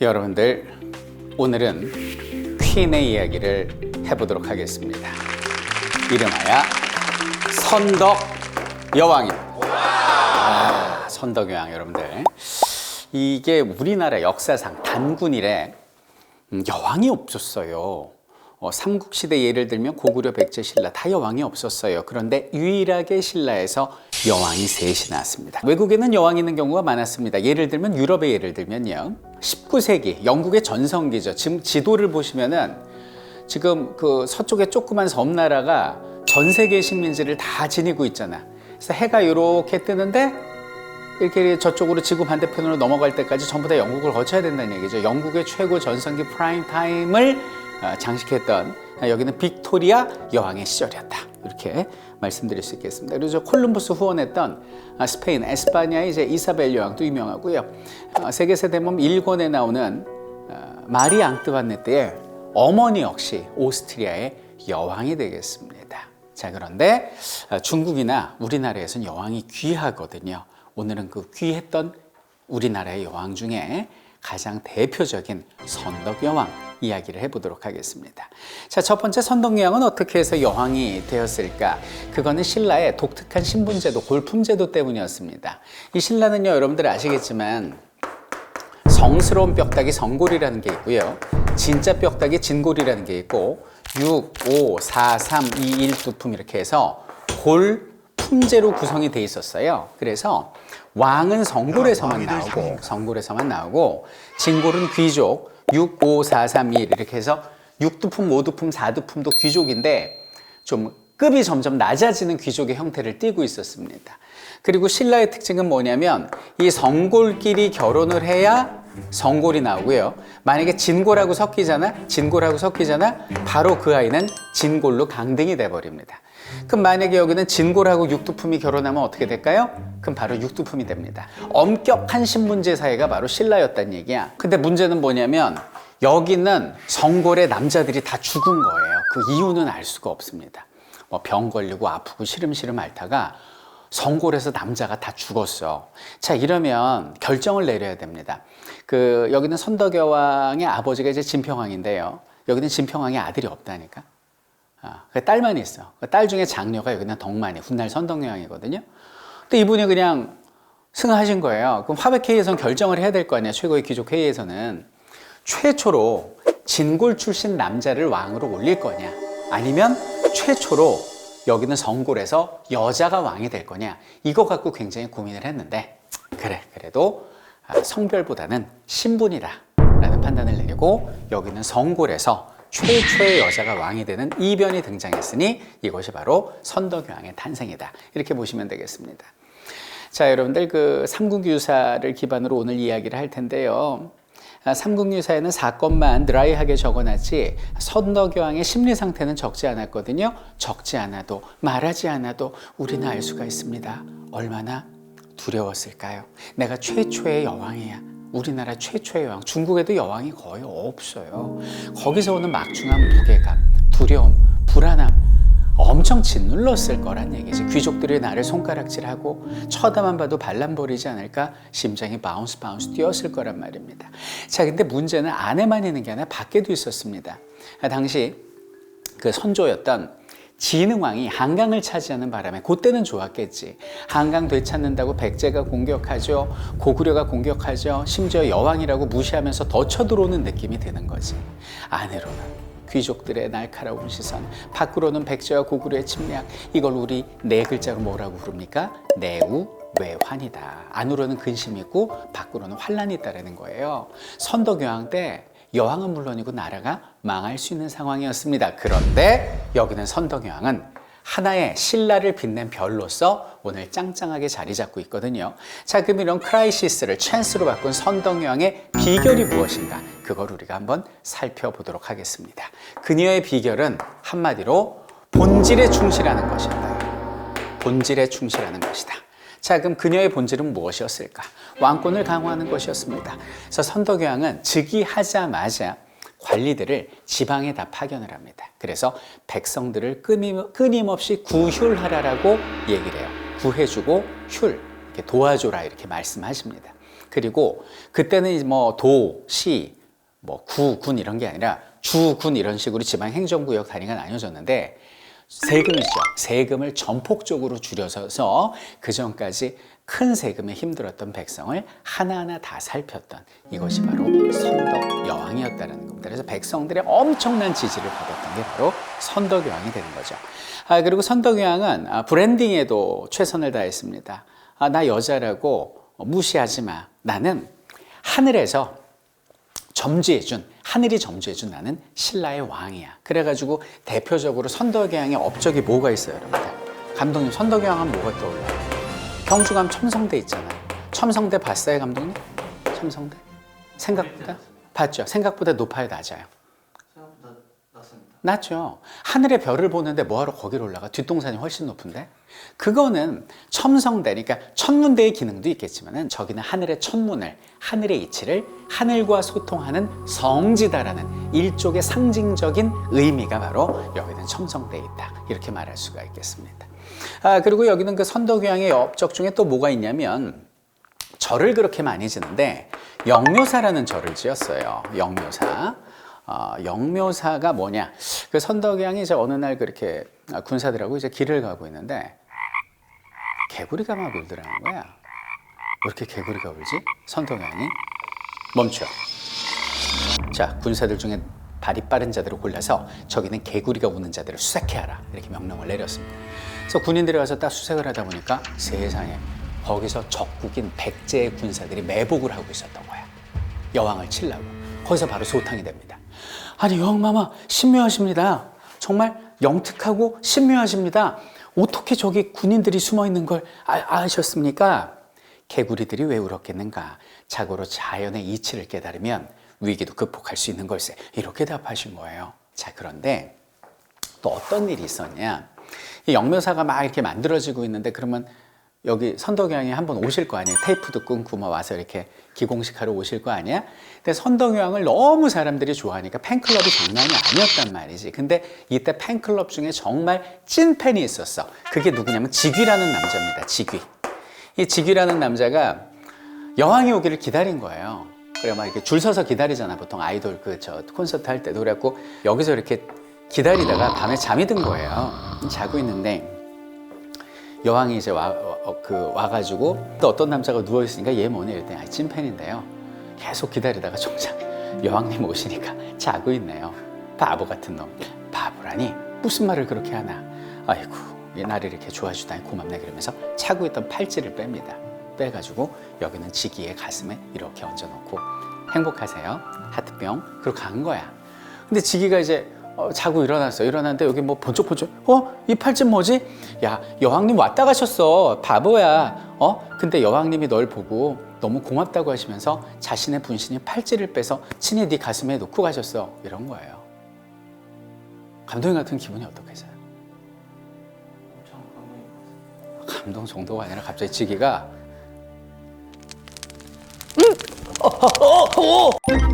여러분들 오늘은 퀸의 이야기를 해보도록 하겠습니다. 이름하여 선덕 여왕입니다. 아, 선덕 여왕 여러분들 이게 우리나라 역사상 단군 이래 음, 여왕이 없었어요. 어, 삼국시대 예를 들면 고구려 백제 신라 다 여왕이 없었어요. 그런데 유일하게 신라에서 여왕이 셋이 나왔습니다. 외국에는 여왕이 있는 경우가 많았습니다. 예를 들면 유럽의 예를 들면요. 19세기 영국의 전성기죠. 지금 지도를 보시면은 지금 그 서쪽에 조그만 섬나라가 전 세계 식민지를 다 지니고 있잖아. 그래서 해가 이렇게 뜨는데 이렇게 저쪽으로 지구 반대편으로 넘어갈 때까지 전부 다 영국을 거쳐야 된다는 얘기죠. 영국의 최고 전성기 프라임 타임을 어, 장식했던 아, 여기는 빅토리아 여왕의 시절이었다. 이렇게 말씀드릴 수 있겠습니다. 그리고 저 콜럼버스 후원했던 아, 스페인 에스파냐의 이제 이사벨 여왕도 유명하고요. 어, 세계사 대모험 1권에 나오는 어, 마리 앙뜨반네트의 어머니 역시 오스트리아의 여왕이 되겠습니다. 자 그런데 어, 중국이나 우리나라에서는 여왕이 귀하거든요. 오늘은 그 귀했던 우리나라의 여왕 중에 가장 대표적인 선덕 여왕 이야기를 해보도록 하겠습니다. 자, 첫 번째 선덕 여왕은 어떻게 해서 여왕이 되었을까? 그거는 신라의 독특한 신분제도, 골품제도 때문이었습니다. 이 신라는요, 여러분들 아시겠지만 성스러운 뼈다귀 성골이라는 게 있고요. 진짜 뼈다귀 진골이라는 게 있고 6, 5, 4, 3, 2, 1 두품 이렇게 해서 골 품제로 구성이 돼 있었어요. 그래서 왕은 성골에서만 나오고 성골에서만 나오고 진골은 귀족 6, 5, 4, 3, 2 이렇게 해서 6두품, 5두품, 4두품도 귀족인데 좀 급이 점점 낮아지는 귀족의 형태를 띠고 있었습니다. 그리고 신라의 특징은 뭐냐면 이 성골끼리 결혼을 해야 성골이 나오고요. 만약에 진골하고 섞이잖아, 진골하고 섞이잖아, 바로 그 아이는 진골로 강등이 돼버립니다. 그럼 만약에 여기는 진골하고 육두품이 결혼하면 어떻게 될까요? 그럼 바로 육두품이 됩니다. 엄격한 신분제 사회가 바로 신라였단 얘기야. 근데 문제는 뭐냐면 여기는 성골의 남자들이 다 죽은 거예요. 그 이유는 알 수가 없습니다. 뭐 병 걸리고 아프고 시름시름 앓다가 성골에서 남자가 다 죽었어. 자, 이러면 결정을 내려야 됩니다. 그, 여기는 선덕여왕의 아버지가 이제 진평왕인데요. 여기는 진평왕의 아들이 없다니까. 아, 그 딸만 있어. 그 딸 중에 장녀가 여기는 덕만이, 훗날 선덕여왕이거든요. 근데 이분이 그냥 승하신 거예요. 그럼 화백회의에서는 결정을 해야 될 거 아니야. 최고의 귀족회의에서는. 최초로 진골 출신 남자를 왕으로 올릴 거냐. 아니면 최초로 여기는 성골에서 여자가 왕이 될 거냐 이거 갖고 굉장히 고민을 했는데 그래 그래도 아, 성별보다는 신분이다 라는 판단을 내리고 여기는 성골에서 최초의 여자가 왕이 되는 이변이 등장했으니 이것이 바로 선덕여왕의 탄생이다 이렇게 보시면 되겠습니다 자 여러분들 그 삼국유사를 기반으로 오늘 이야기를 할 텐데요 아, 삼국유사에는 사건만 드라이하게 적어놨지 선덕여왕의 심리 상태는 적지 않았거든요. 적지 않아도 말하지 않아도 우리는 알 수가 있습니다. 얼마나 두려웠을까요? 내가 최초의 여왕이야. 우리나라 최초의 여왕. 중국에도 여왕이 거의 없어요. 거기서 오는 막중한 무게감, 두려움, 불안함. 엄청 짓눌렀을 거란 얘기지. 귀족들이 나를 손가락질하고 쳐다만 봐도 반란 벌이지 않을까 심장이 바운스 바운스 뛰었을 거란 말입니다. 자, 근데 문제는 안에만 있는 게 아니라 밖에도 있었습니다. 당시 그 선조였던 진흥왕이 한강을 차지하는 바람에 그때는 좋았겠지. 한강 되찾는다고 백제가 공격하죠. 고구려가 공격하죠. 심지어 여왕이라고 무시하면서 더 쳐들어오는 느낌이 드는 거지. 안으로는 귀족들의 날카로운 시선, 밖으로는 백제와 고구려의 침략, 이걸 우리 네 글자로 뭐라고 부릅니까? 내우 외환이다. 안으로는 근심이 있고 밖으로는 환란이 있다라는 거예요. 선덕여왕 때 여왕은 물론이고 나라가 망할 수 있는 상황이었습니다. 그런데 여기는 선덕여왕은 하나의 신라를 빛낸 별로서 오늘 짱짱하게 자리 잡고 있거든요. 자, 그럼 이런 크라이시스를 찬스로 바꾼 선덕여왕의 비결이 무엇인가? 그걸 우리가 한번 살펴보도록 하겠습니다. 그녀의 비결은 한마디로 본질에 충실하는 것이다. 본질에 충실하는 것이다. 자, 그럼 그녀의 본질은 무엇이었을까? 왕권을 강화하는 것이었습니다. 그래서 선덕여왕은 즉위하자마자 관리들을 지방에 다 파견을 합니다. 그래서 백성들을 끊임, 없이 구휼하라라고 얘기를 해요. 구해주고 휼, 이렇게 도와줘라 이렇게 말씀하십니다. 그리고 그때는 뭐 도, 시, 뭐 구, 군 이런 게 아니라 주, 군 이런 식으로 지방 행정구역 단위가 나뉘어졌는데 세금이죠. 세금을 전폭적으로 줄여서서 그 전까지 큰 세금에 힘들었던 백성을 하나하나 다 살폈던 이것이 바로 선덕 여왕이었다는 겁니다. 그래서 백성들의 엄청난 지지를 받았던 게 바로 선덕 여왕이 되는 거죠. 아, 그리고 선덕 여왕은 아, 브랜딩에도 최선을 다했습니다. 아, 나 여자라고 무시하지 마. 나는 하늘에서 점주해준 하늘이 점주해준 나는 신라의 왕이야. 그래가지고 대표적으로 선덕여왕의 업적이 뭐가 있어요, 여러분들? 감독님 선덕여왕 하면 뭐가 떠올라요? 경주감 첨성대 있잖아요. 첨성대 봤어요, 감독님? 첨성대? 생각보다 봤죠. 생각보다 높아요, 낮아요. 낮죠. 하늘의 별을 보는데 뭐하러 거기로 올라가? 뒷동산이 훨씬 높은데? 그거는 첨성대, 그러니까 천문대의 기능도 있겠지만은 저기는 하늘의 천문을, 하늘의 이치를 하늘과 소통하는 성지다라는 일종의 상징적인 의미가 바로 여기는 첨성대에 있다. 이렇게 말할 수가 있겠습니다. 아, 그리고 여기는 그 선덕여왕의 업적 중에 또 뭐가 있냐면 절을 그렇게 많이 지는데 영묘사라는 절을 지었어요. 영묘사. 어, 영묘사가 뭐냐? 그 선덕여왕이 이제 어느 날 그렇게 군사들하고 이제 길을 가고 있는데 개구리가 막 울더라는 거야. 왜 이렇게 개구리가 울지? 선덕여왕이 멈춰. 자, 군사들 중에 발이 빠른 자들을 골라서 저기는 개구리가 우는 자들을 수색해 하라 이렇게 명령을 내렸습니다. 그래서 군인들이 와서 딱 수색을 하다 보니까 세상에 거기서 적국인 백제의 군사들이 매복을 하고 있었던 거야. 여왕을 치려고. 거기서 바로 소탕이 됩니다. 아니 여왕마마 신묘하십니다. 정말 영특하고 신묘하십니다. 어떻게 저기 군인들이 숨어 있는 걸 아, 아셨습니까? 개구리들이 왜 울었겠는가? 자고로 자연의 이치를 깨달으면 위기도 극복할 수 있는 걸세. 이렇게 답하신 거예요. 자, 그런데 또 어떤 일이 있었냐? 이 영묘사가 막 이렇게 만들어지고 있는데 그러면 여기 선덕여왕이 한 번 오실 거 아니에요. 테이프도 끊고 막 와서 이렇게 기공식하러 오실 거 아니야? 근데 선덕여왕을 너무 사람들이 좋아하니까 팬클럽이 장난이 아니었단 말이지. 근데 이때 팬클럽 중에 정말 찐 팬이 있었어. 그게 누구냐면 직위라는 남자입니다. 직위. 이 직위라는 남자가 여왕이 오기를 기다린 거예요. 그래 막 이렇게 줄 서서 기다리잖아 보통 아이돌 그 저 콘서트 할 때도 그래갖고 여기서 이렇게 기다리다가 밤에 잠이 든 거예요. 자고 있는데 여왕이 이제 와, 어, 그 와가지고 또 어떤 남자가 누워 있으니까 얘 뭐냐 이랬더니 아, 찐팬인데요. 계속 기다리다가 정작 여왕님 오시니까 자고 있네요. 바보 같은 놈. 바보라니 무슨 말을 그렇게 하나. 아이고 얘 나를 이렇게 좋아주다니 고맙네 그러면서 차고 있던 팔찌를 뺍니다. 빼가지고 여기는 지기의 가슴에 이렇게 얹어놓고 행복하세요 하트병 그리고 간 거야. 근데 지기가 이제 어, 자고 일어났어. 일어났는데 여기 뭐 번쩍번쩍. 어? 이 팔찌 뭐지? 야, 여왕님 왔다 가셨어. 바보야. 어? 근데 여왕님이 널 보고 너무 고맙다고 하시면서 자신의 분신인 팔찌를 빼서 친히 네 가슴에 놓고 가셨어. 이런 거예요. 감독님 같은 기분이 어떻겠어요? 감동이. 감동 정도가 아니라 갑자기 지기가